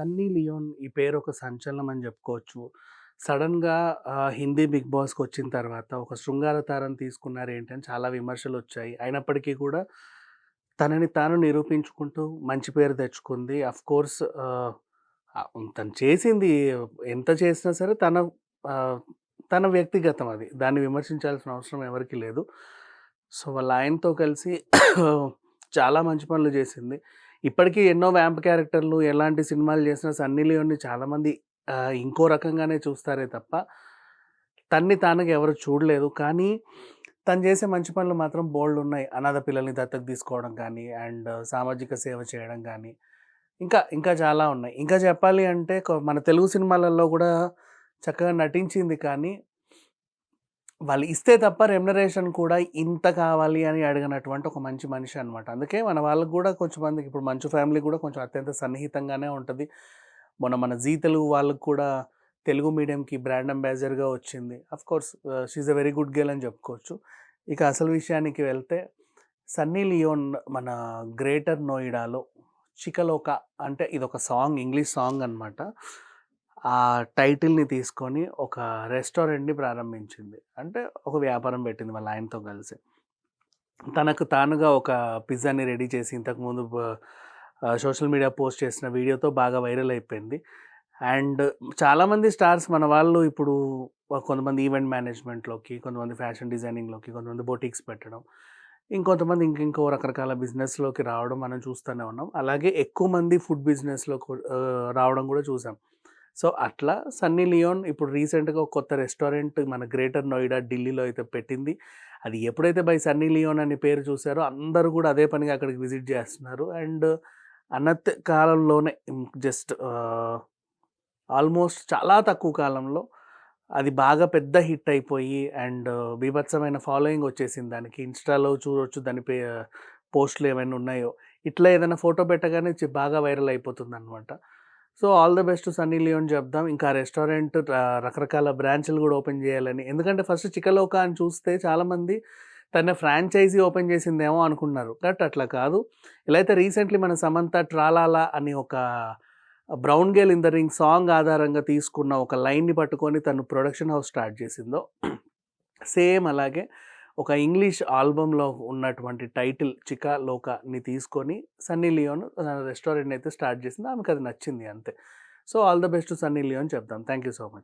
Sunny Leone ఈ పేరు ఒక సంచలనం అని చెప్పుకోవచ్చు. సడన్గా హిందీ బిగ్ బాస్కి వచ్చిన తర్వాత ఒక శృంగార తారం తీసుకున్నారు ఏంటని చాలా విమర్శలు వచ్చాయి అయినప్పటికీ కూడా తనని తాను నిరూపించుకుంటూ మంచి పేరు తెచ్చుకుంది. అఫ్ కోర్స్ తను చేసింది ఎంత చేసినా సరే తన తన వ్యక్తిగతం అది. దాన్ని విమర్శించాల్సిన అవసరం ఎవరికీ లేదు. సో, వాళ్ళ ఆయనతో కలిసి చాలా మంచి పనులు చేసింది. ఇప్పటికీ ఎన్నో వ్యాంప్ క్యారెక్టర్‌లు ఎలాంటి సినిమాలు చేసినా సన్నీ లియోన్‌ని చాలామంది ఇంకో రకంగానే చూస్తారే తప్ప, తన్ని తానుగా ఎవరు చూడలేదు. కానీ తను చేసే మంచి పనులు మాత్రం బోల్డ్ ఉన్నాయి అనాథ పిల్లల్ని దత్తకు తీసుకోవడం కానీ, అండ్ సామాజిక సేవ చేయడం కానీ ఇంకా ఇంకా చాలా ఉన్నాయి. ఇంకా చెప్పాలి అంటే మన తెలుగు సినిమాలలో కూడా చక్కగా నటించింది కానీ వాళ్ళు ఇస్తే తప్ప రెమ్యునరేషన్ కూడా ఇంత కావాలి అని అడిగినటువంటి ఒక మంచి మనిషి అనమాట. అందుకే మన వాళ్ళకి కూడా కొంచెం మందికి ఇప్పుడు 'మంచు ఫ్యామిలీ' కూడా కొంచెం అత్యంత సన్నిహితంగానే ఉంటుంది మొన్న మన జీ తెలుగు వాళ్ళకు కూడా తెలుగు మీడియంకి బ్రాండ్ అంబాసిడర్‌గా వచ్చింది. Of course she a very good girl అని చెప్పుకోవచ్చు. ఇక అసలు విషయానికి వెళ్తే సన్నీ లియోన్ మన గ్రేటర్ నోయిడాలో 'చికలోక' అంటే ఇదొక సాంగ్ ఇంగ్లీష్ సాంగ్ అనమాట. ఆ టైటిల్‌ని తీసుకొని ఒక రెస్టారెంట్‌ని ప్రారంభించింది. అంటే ఒక వ్యాపారం పెట్టింది వాళ్ళ ఆయనతో కలిసి. తనకు తానుగా ఒక పిజ్జాని రెడీ చేసి ఇంతకుముందు సోషల్ మీడియా పోస్ట్ చేసిన వీడియోతో బాగా వైరల్ అయిపోయింది. అండ్ చాలామంది స్టార్స్ మన వాళ్ళు ఇప్పుడు కొంతమంది ఈవెంట్ మేనేజ్‌మెంట్‌లోకి, కొంతమంది ఫ్యాషన్ డిజైనింగ్‌లోకి, కొంతమంది బొటిక్స్ పెట్టడం, ఇంకొంతమంది ఇంక ఇంకో రకరకాల బిజినెస్‌లోకి రావడం మనం చూస్తూనే ఉన్నాం. అలాగే ఎక్కువ మంది ఫుడ్ బిజినెస్లో రావడం కూడా చూసాం. సో, అట్లా సన్నీ లియోన్ ఇప్పుడు రీసెంట్‌గా ఒక కొత్త రెస్టారెంట్ మన గ్రేటర్ నోయిడా, ఢిల్లీలో అయితే పెట్టింది. అది ఎప్పుడైతే బై సన్నీ లియోన్ అనే పేరు చూసారో అందరూ కూడా అదే పనిగా అక్కడికి విజిట్ చేస్తున్నారు. అండ్ అనతి కాలంలోనే జస్ట్ ఆల్మోస్ట్ చాలా తక్కువ కాలంలో అది బాగా పెద్ద హిట్ అయిపోయి అండ్ బీభత్సమైన ఫాలోయింగ్ వచ్చేసింది దానికి. ఇన్‌స్టాలో చూడొచ్చు దాని పే పోస్ట్‌లు ఏమైనా ఉన్నాయో. ఇట్లా ఏదైనా ఫోటో పెట్టగానే బాగా వైరల్ అయిపోతుంది అనమాట so, all the best Sunny Leone చెప్దాం. ఇంకా రెస్టారెంట్ రకరకాల బ్రాంచ్‌లు కూడా ఓపెన్ చేయాలని. ఎందుకంటే ఫస్ట్ 'చికలోక' అని చూస్తే చాలామంది తన ఫ్రాంచైజీ ఓపెన్ చేసిందేమో అనుకున్నారు. బట్ అట్లా కాదు. ఇలా అయితే రీసెంట్‌లీ మన సమంత 'ట్రాలాలా' అని ఒక 'brown girl in the ring' song ఆధారంగా తీసుకున్న ఒక లైన్‌ని పట్టుకొని తను ప్రొడక్షన్ హౌస్ స్టార్ట్ చేసిందో, సేమ్ అలాగే ఒక ఇంగ్లీష్ ఆల్బంలో ఉన్నటువంటి టైటిల్ చికా లోకాని తీసుకొని సన్నీ లియోన్ తన అయితే స్టార్ట్ చేసింది. అది నచ్చింది అంతే. So, all the best Sunny Leone చెప్దాం. Thank you so much.